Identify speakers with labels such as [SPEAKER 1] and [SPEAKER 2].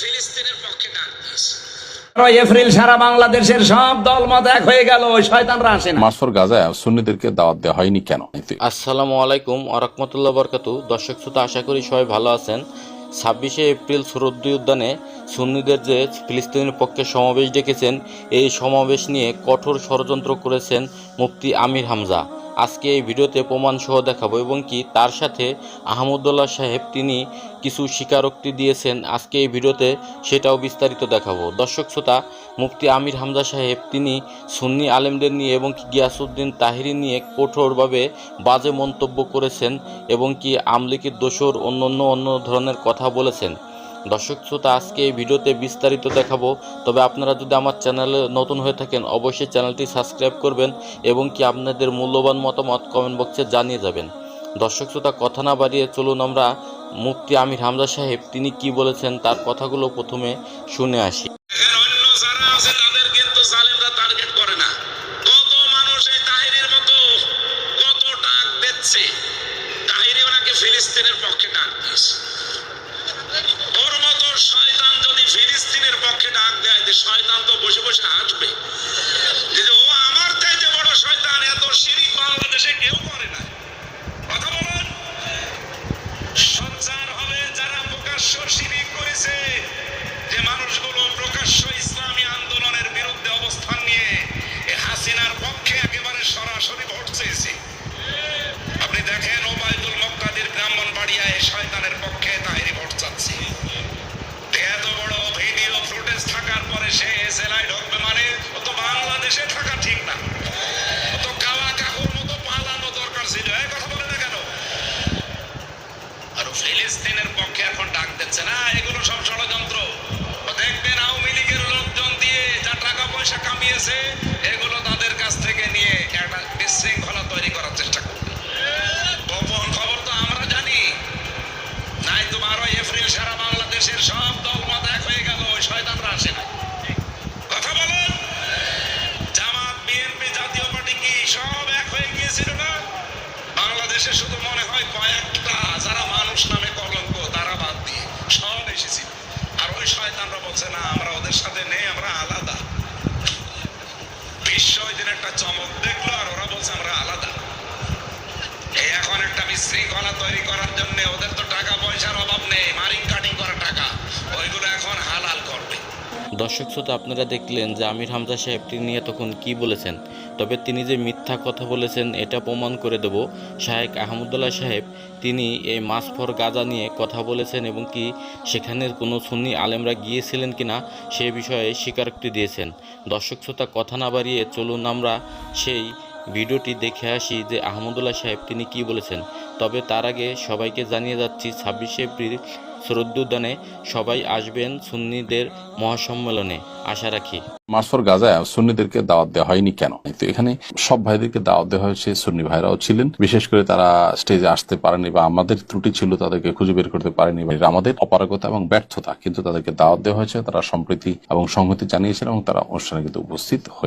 [SPEAKER 1] ফিলিস্তিনের পক্ষে ডাক দিয়েছে।
[SPEAKER 2] এপ্রিল সারা বাংলাদেশের সব দলমত এক হয়ে গেল ওই শয়তানরা আসে না।
[SPEAKER 3] মাসফর গাজায় সুন্নিদেরকে দাওয়াত দেওয়া হয়নি কেন?
[SPEAKER 4] আসসালামু আলাইকুম আরহামতুল্লাহ বরকাতু দর্শক শ্রোতা আশা করি সবাই ভালো আছেন। ছাব্বিশে এপ্রিল সুরদ্দি উদ্যানে সুন্নিদের যে ফিলিস্তিনের পক্ষে সমাবেশ ডেকেছেন এই সমাবেশ নিয়ে কঠোর ষড়যন্ত্র করেছেন মুফতি আমির হামজা। আজকে এই ভিডিওতে প্রমাণ সহ দেখাবো এবং কি তার সাথে আহমদুল্লাহ সাহেব তিনি কিছু স্বীকারোক্তি দিয়েছেন আজকে এই ভিডিওতে সেটাও বিস্তারিত দেখাবো। দর্শক শ্রোতা, মুফতি আমির হামজা সাহেব তিনি সুন্নি আলেমদের নিয়ে এবং গিয়াসুদ্দিন তাহিরি নিয়ে কঠোরভাবে বাজে মন্তব্য করেছেন এবং কি আমলিকির দোষর অন্য অন্য অন্য ধরনের কথা বলেছেন। দর্শক শ্রোতা, আজকে এই ভিডিওতে বিস্তারিত দেখাবো। তবে আপনারা যদি আমার চ্যানেলে নতুন হয়ে থাকেন, অবশ্যই চ্যানেলটি সাবস্ক্রাইব করবেন এবং কি আপনাদের মূল্যবান মতামত কমেন্ট বক্সে জানিয়ে যাবেন। দর্শক শ্রোতা, কথা না বাড়িয়ে চলুন আমরা মুফতি আমির হামজা সাহেব, তিনি কি বলেছেন তার কথাগুলো প্রথমে শুনে আসি।
[SPEAKER 1] hoje a Adber পরে সে জেলায় ঢুকবে মানে ও তো বাংলাদেশে থাকা ঠিক না। ও তো মতো পালানো দরকার ছিল। এই কথা বলে না কেন? আর ফিলিস্তিনের পক্ষে এখন ডাক দিচ্ছে না, এগুলো সব ষড়যন্ত্র। দেখবেন আওয়ামী লীগের লোকজন দিয়ে যা টাকা পয়সা কামিয়েছে এগুলো তাদের কাছ থেকে নিয়ে একটা বিশৃঙ্খলা তৈরি করার চেষ্টা করবে গোপন খবর তো আমরা জানি নাই তো বারোই এপ্রিল সারা বাংলাদেশের সব দলমত এক হয়ে গেল ওই শয়তানরা আসে না কথা বলুন জামাত বিএনপি জাতীয় পার্টি কি সব এক হয়ে গিয়েছিল না বাংলাদেশে শুধু মনে হয় কয়েকটা যারা মানুষ নামে কলঙ্ক, তারা বাদ দিয়ে সব এসেছিল আর ওই শয়তানরা বলছে, না, আমরা ওদের সাথে নেই, আমরা আলাদা। বিশ্ব ওই দিন একটা চমক দেখল আর ওরা বলছে, আমরা আলাদা। এখন একটা বিশৃঙ্খলা তৈরি করার জন্য ওদের তো টাকা পয়সার অভাব নেই মারিং কাটিং করা টাকা ওইগুলো এখন হালাল করবে
[SPEAKER 4] দর্শক শ্রোতা, আপনারা দেখলেন যে আমির হামজা সাহেব, তিনি তখন কি বলেছেন? তবে তিনি যে মিথ্যা কথা বলেছেন, এটা প্রমাণ করে দেব। শাহেক আহমদুল্লাহ সাহেব, তিনি এই মাস ফর গাজা নিয়ে কথা বলেছেন এবং কি সেখানে কোনো সুন্নি আলেমরা গিয়েছিলেন কিনা, সে বিষয়ে স্বীকারোক্তি দিয়েছেন। দর্শক শ্রোতা, কথা না বাড়িয়ে চলুন আমরা সেই ভিডিওটি দেখে আসি যে আহমদুল্লাহ সাহেব তিনি কি বলেছেন। তবে তার আগে সবাইকে জানিয়ে যাচ্ছি, ছাব্বিশে এপ্রিল শ্রদ্ধোদ্যানে সবাই আসবেন সুন্নিদের মহাসম্মেলনে। আশা রাখি।
[SPEAKER 3] মাসফর গাজায় সুন্নিদেরকে দাওয়াত দেওয়া হয়নি কেন? তো এখানে সব ভাইদেরকে দাওয়াত দেওয়া হয়েছে সুন্নি ভাইরাও ছিলেন। বিশেষ করে তারা স্টেজে আসতে পারেনি বা আমাদের ত্রুটি ছিল তাদেরকে খুঁজে বের করতে পারেনি বা আমাদের অপারগতা এবং ব্যর্থতা। কিন্তু তাদেরকে দাওয়াত দেওয়া হয়েছে, তারা সম্প্রীতি এবং সংহতি জানিয়েছেন এবং তারা অনুষ্ঠানে কিন্তু উপস্থিত হয়ে